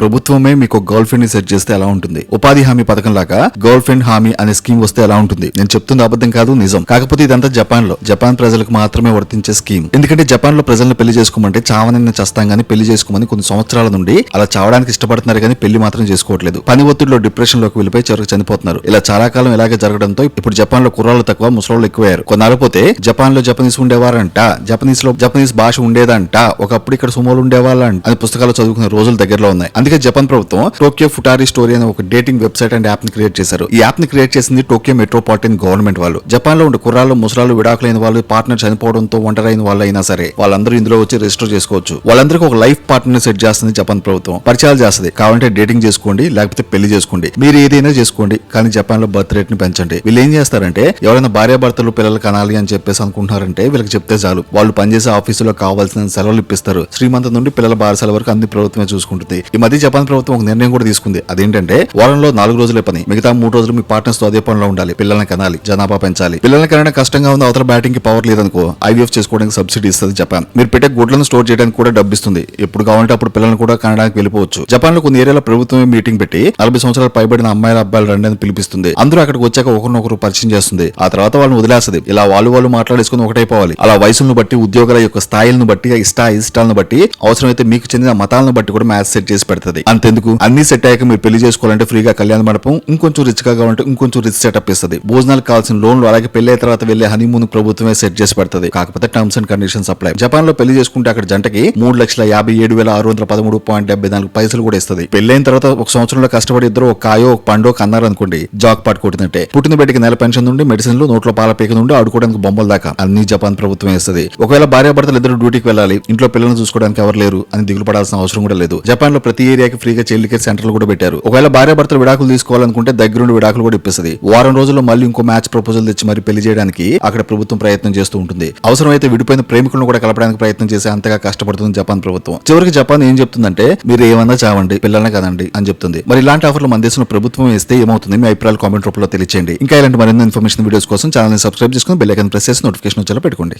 ప్రభుత్వమే మీకు గర్ల్ ఫ్రెండ్ని సెట్ చేస్తే ఎలా ఉంటుంది? ఉపాధి హామీ పథకం లాగా గర్ల్ ఫ్రెండ్ హామీ అనే స్కీమ్ వస్తే ఎలా ఉంటుంది? నేను చెప్తుంది అబద్ధం కాదు నిజం. కాకపోతే ఇదంతా జపాన్లో జపాన్ ప్రజలకు మాత్రమే వర్తించే స్కీమ్ ఎందుకంటే జపాన్లో ప్రజలను పెళ్ళి చేసుకోమంటే చావనని చస్తాం గానీ పెళ్ళి చేసుకోమని కొన్ని సంవత్సరాల నుండి అలా చావడానికి ఇష్టపడుతున్నారు కానీ పెళ్ళి మాత్రం చేసుకోవట్లేదు. పని ఒత్తిడిలో డిప్రెషన్లోకి వెళ్ళిపోయి చివరికి చనిపోతున్నారు. ఇలా చాలా కాలం ఇలాగే జరగడంతో ఇప్పుడు జపాన్లో కుర్రాళ్ళు తక్కువ ముసలాళ్ళు ఎక్కువయ్యారు. కొన్నాళ్ళు పోతే జపాన్లో జపనీస్ ఉండేవారంట జపనీస్లో జపనీస్ భాష ఉండేదంట ఒకప్పుడు ఇక్కడ సుమోలు ఉండేవాళ్ళంట అని పుస్తకాలు చదువుకునే రోజులు దగ్గరలో ఉన్నాయి. అందుకే జపాన్ ప్రభుత్వం టోక్యో ఫుటారి స్టోరీ అనే ఒక డేటింగ్ వెబ్సైట్ అండ్ యాప్ని క్రియేట్ చేశారు. ఈ యాప్ని క్రియేట్ చేసింది టోక్యో మెట్రోపాలిటన్ గవర్నమెంట్ వాళ్ళు. జపాన్లో ఉండే కుర్రాళ్ళు ముసరాలు విడాకులైన వాళ్ళు పార్ట్నర్ చనిపోవడంతో ఒంటరైన వాళ్ళు అయినా సరే వాళ్ళందరూ ఇందులో వచ్చి రిజిస్టర్ చేసుకోవచ్చు. వాళ్ళందరికీ ఒక లైఫ్ పార్ట్నర్ సెట్ చేస్తుంది జపాన్ ప్రభుత్వం. పరిచయాలు చేస్తుంది. కావాలంటే డేటింగ్ చేసుకోండి లేకపోతే పెళ్ళి చేసుకోండి. మీరు ఏదైనా చేసుకోండి కానీ జపాన్లో బర్త్ రేట్ని పెంచండి. వీళ్ళు ఏం చేస్తారంటే ఎవరైనా భార్యాభర్తలు పిల్లలు కనాలి అని చెప్పేసి అనుకుంటున్నారంటే వీళ్ళకి చెప్తే చాలు. వాళ్ళు పనిచేసే ఆఫీసులో కావాల్సిన సెలవులు ఇప్పిస్తారు. శ్రీమంతం నుండి పిల్లల బారసాల వరకు అన్ని ప్రభుత్వమే చూసుకుంటుంది. ఈ మధ్య జపాన్ ప్రభుత్వం ఒక నిర్ణయం కూడా తీసుకుంది. అదేంటంటే వారంలో నాలుగు రోజులే పని. మిగతా మూడు రోజులు మీ పార్ట్నర్స్తో అదే పనిలో ఉండాలి. పిల్లల్ని కనాలి జనాభా పెంచాలి. పిల్లల్ని కనడం కష్టంగా ఉంది అవతల బ్యాటింగ్కి పవర్ లేదనుకో ఐవీఎఫ్ చేసుకోవడానికి సబ్సిడీ ఇస్తుంది జపాన్. మీరు పెట్టే గుడ్లను స్టోర్ చేయడానికి కూడా డబ్బిస్తుంది. ఎప్పుడు కావాలంటే అప్పుడు పిల్లల్ని కూడా కనడానికి వెళ్ళిపోవచ్చు. జపాన్లో కొన్ని ఏరియాలో ప్రభుత్వమే మీటింగ్ పెట్టి నలభై సంవత్సరాలు పైబడిన అమ్మాయిల అబ్బాయిలు రండి అని పిలిపిస్తుంది. అందరూ అక్కడికి వచ్చాక ఒకరినొకరు పరిచయం చేస్తుంది. ఆ తర్వాత వాళ్ళని వదిలేస్తుంది. ఇలా వాళ్ళు వాళ్ళు మాట్లాడేసుకుని ఒకటైపోవాలి. అలా వయసులను బట్టి ఉద్యోగాల యొక్క స్థాయిలను బట్టి ఇష్ట ఇష్టాలను బట్టి అవసరమైతే మీకు చెందిన మతాలను బట్టి కూడా మ్యాచ్ సెట్ చేసి పెడుతుంది అంతెందుకు? అన్ని సెట్ అయ్యాక మీరు పెళ్ళి చేసుకోవాలంటే ఫ్రీగా కళ్యాణ మండపం ఇంకొంచెం రిచ్గా కావాలంటే ఇంకొంచెం రిచ్ సెటప్ ఇస్తుంది. భోజనాలకు కావాల్సిన లోన్లు అలాగే పెళ్ళి అయిన తర్వాత వెళ్ళే హనీమూన్ ప్రభుత్వమే సెట్ చేసి పెడుతుంది. కాకపోతే టర్మ్స్ అండ్ కండిషన్స్ అప్లై. జపాన్లో పెళ్ళి చేసుకుంటే అక్కడ జంటకి మూడు లక్షల యాభై ఏడు వేల ఆరు వందల పదమూడు పాయింట్ డెబ్బై నాలుగు పైసలు కూడా ఇస్తుంది. పెళ్ళైన తర్వాత ఒక సంవత్సరంలో కష్టపడి ఇద్దరు ఒక కాయో ఒక పండో కన్నారు అనుకోండి జాక్ పాట్ కొట్టినట్టే. పుట్టిన బిడ్డకి నెల పెన్షన్ నుండి మెడిసిన్లు నోట్లో పాల పీక నుండి ఆడుకోవడానికి బొమ్మల దాకా. అన్ని జపాన్ ప్రభుత్వం ఇస్తుంది. ఒకవేళ భార్యాభర్తలు ఇద్దరు డ్యూటీకి వెళ్ళాలి ఇంట్లో పిల్లలను చూసుకోవడానికి ఎవరు లేరు అని దిగులు పడాల్సిన అవసరం కూడా లేదు. జపాన్లో ప్రతి ఏరియాకి ఫ్రీగా చైల్డ్ కేర్ సెంటర్లు కూడా పెట్టారు. ఒకవేళ భార్యాభర్తలు విడాకులు తీసుకోవాలనుకుంటే దగ్గరుండి విడాకులు కూడా ఇప్పిస్తుంది. వారం రోజుల్లో మళ్ళీ ఇంకో మ్యాచ్ ప్రపోజల్ తెచ్చి మరి పెళ్ళి చేయడానికి అక్కడ ప్రభుత్వం ప్రయత్నం చేస్తూ ఉంటుంది. అవసరమైతే విడిపోయిన ప్రేమికులను కూడా కలపడానికి ప్రయత్నం చేసే అంతగా కష్టపడుతుంది జపాన్ ప్రభుత్వం. చివరికి జపాన్ ఏం చెప్తుందంటే మీరు ఏమన్నా చావండి పిల్లలనే కదండి అని చెప్తుంది. మరి ఇలాంటి ఆఫర్లు మన దేశంలో ప్రభుత్వం ఇస్తే ఏమవుతుంది? మీ అభిప్రాయాలు కామెంట్ రూపంలో తెలియచేయండి. ఇంకా ఇలాంటి మరిన్ని ఇన్ఫర్మేషన్ వీడియోస్ కోసం ఛానల్ సబ్స్క్రైబ్ చేసుకుని బెల్ ఐకాన్ ప్రెస్ చేసి నోటిఫికేషన్ వచ్చేలా పెట్టుకోండి.